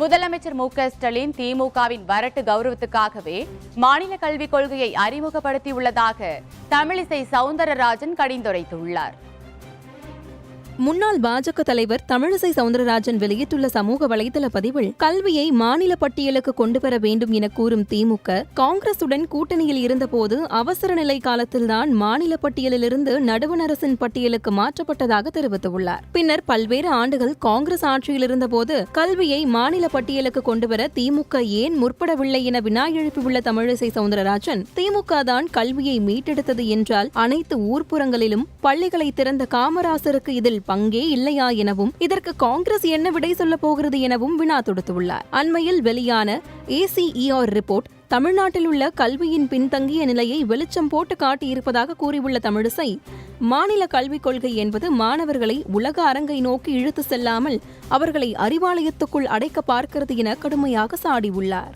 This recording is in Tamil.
முதலமைச்சர் மு க ஸ்டாலின் திமுகவின் வரட்டு கௌரவத்துக்காகவே மாநில கல்விக் கொள்கையை அறிமுகப்படுத்தியுள்ளதாக தமிழிசை சவுந்தரராஜன் கடிந்துரைத்துள்ளார். முன்னாள் பாஜக தலைவர் தமிழிசை சவுந்தரராஜன் வெளியிட்டுள்ள சமூக வலைதள பதிவில் கல்வியை மாநில பட்டியலுக்கு கொண்டு வர வேண்டும் என கூறும் திமுக காங்கிரசுடன் கூட்டணியில் இருந்தபோது அவசர நிலை காலத்தில்தான் மாநில பட்டியலிலிருந்து நடுவண் அரசின் பட்டியலுக்கு மாற்றப்பட்டதாக தெரிவித்துள்ளார். பின்னர் பல்வேறு ஆண்டுகள் காங்கிரஸ் ஆட்சியில் இருந்தபோது கல்வியை மாநில பட்டியலுக்கு கொண்டுவர திமுக ஏன் முற்படவில்லை என வினா எழுப்பியுள்ள தமிழிசை சவுந்தரராஜன் திமுக தான் கல்வியை மீட்டெடுத்தது என்றால் அனைத்து ஊர்ப்புறங்களிலும் பள்ளிகளை திறந்த காமராசருக்கு இதில் பங்கே இல்லையா எனவும் இதற்கு காங்கிரஸ் என்ன விடை சொல்லப் போகிறது எனவும் வினா தொடுத்துள்ளார். அண்மையில் வெளியான ஏசிஇஆர் ரிப்போர்ட் தமிழ்நாட்டில் உள்ள கல்வியின் பின்தங்கிய நிலையை வெளிச்சம் போட்டு காட்டியிருப்பதாக கூறியுள்ள தமிழிசை மாநில கல்விக் கொள்கை என்பது மாணவர்களை உலக அரங்கை நோக்கி இழுத்து செல்லாமல் அவர்களை அறிவாலயத்துக்குள் அடைக்க பார்க்கிறது என கடுமையாக சாடியுள்ளார்.